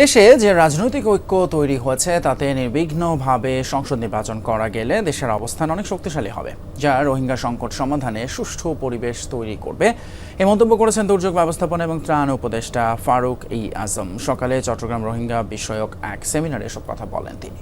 দেশে যে রাজনৈতিক ঐক্য তৈরি হয়েছে, তাতে নির্বিঘ্নভাবে সংসদ নির্বাচন করা গেলে দেশের অবস্থান অনেক শক্তিশালী হবে, যা রোহিঙ্গা সংকট সমাধানে সুষ্ঠু পরিবেশ তৈরি করবে এ মন্তব্য করেছেন দুর্যোগ ব্যবস্থাপনা এবং ত্রাণ উপদেষ্টা ফারুক ই আজম সকালে চট্টগ্রাম রোহিঙ্গা বিষয়ক এক সেমিনারে এসব কথা বলেন তিনি.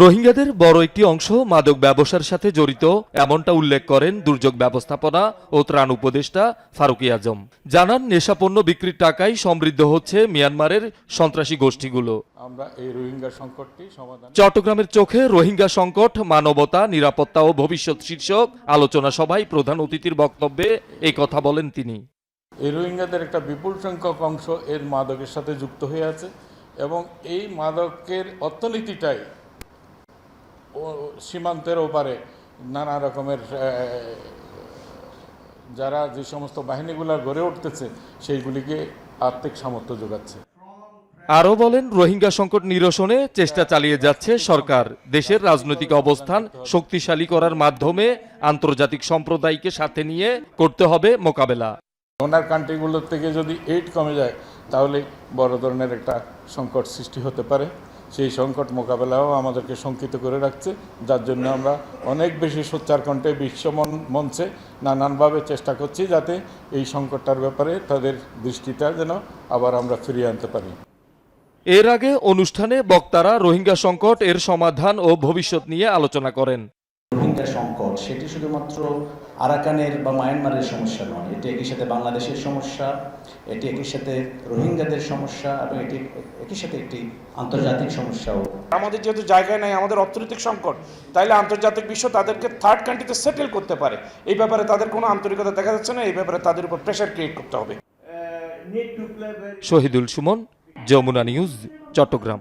রোহিঙ্গাদের বড় একটি অংশ মাদক ব্যবসার সাথে জড়িত এমনটা উল্লেখ করেন দুর্যোগ ব্যবস্থাপনা ও ত্রাণ উপদেষ্টা ফারুকি আজম জানান নেশাপণ্য বিক্রির টাকায় সমৃদ্ধ হচ্ছে মিয়ানমারের সন্ত্রাসী গোষ্ঠীগুলো। আমরা এই রোহিঙ্গা সংকটটি সমাধান চট্টগ্রামের চোখে রোহিঙ্গা সংকট মানবতা নিরাপত্তা ও ভবিষ্যৎ শীর্ষক আলোচনা সভায় প্রধান অতিথির বক্তব্যে এই কথা বলেন তিনি। এই রোহিঙ্গাদের একটা বিপুল সংখ্যক অংশ এর মাদকের সাথে যুক্ত হয়ে আছে এবং এই মাদকের অর্থনীতিটাই সীমান্তের ওপারে নানা রকমের যারা যে সমস্ত বাহিনীগুলো গড়ে উঠতেছে সেইগুলিকে আর্থিক সামর্থ্য যোগাচ্ছে। আরও বলেন রোহিঙ্গা সংকট নিরসনে চেষ্টা চালিয়ে যাচ্ছে সরকার। দেশের রাজনৈতিক অবস্থান শক্তিশালী করার মাধ্যমে আন্তর্জাতিক সম্প্রদায়কে সাথে নিয়ে করতে হবে মোকাবেলা। ডোনার কান্ট্রিগুলোর থেকে যদি এইড কমে যায় তাহলে বড় ধরনের একটা সংকট সৃষ্টি হতে পারে। সেই সংকট মোকাবেলাও আমাদেরকে শঙ্কিত করে রাখছে, যার জন্য আমরা অনেক বেশি সোচ্চার কণ্ঠে বিশ্ব মঞ্চে নানানভাবে চেষ্টা করছি যাতে এই সংকটটার ব্যাপারে তাদের দৃষ্টিটা যেন আবার আমরা ফিরিয়ে আনতে পারি। এর আগে অনুষ্ঠানে বক্তারা রোহিঙ্গা সংকট, এর সমাধান ও ভবিষ্যৎ নিয়ে আলোচনা করেন। রোহিঙ্গা সংকট সেটি শুধুমাত্র আরাকানের বা মায়ানমারের সমস্যা নয়। এটি একই সাথে বাংলাদেশের সমস্যা এটি একই সাথে রোহিঙ্গাদের সমস্যা এবং এটি একই সাথে একটি আন্তর্জাতিক সমস্যাও। আমাদের যেহেতু জায়গায় নাই আমাদের অর্থনৈতিক সংকট তাইলে আন্তর্জাতিক বিশ্ব তাদেরকে থার্ড কান্ট্রিতে সেটেল করতে পারে। এই ব্যাপারে তাদের কোনো আন্তরিকতা দেখা যাচ্ছে না এই ব্যাপারে তাদের উপর প্রেশার ক্রিয়েট করতে হবে। শহীদুল সুমন যমুনা নিউজ চট্টগ্রাম।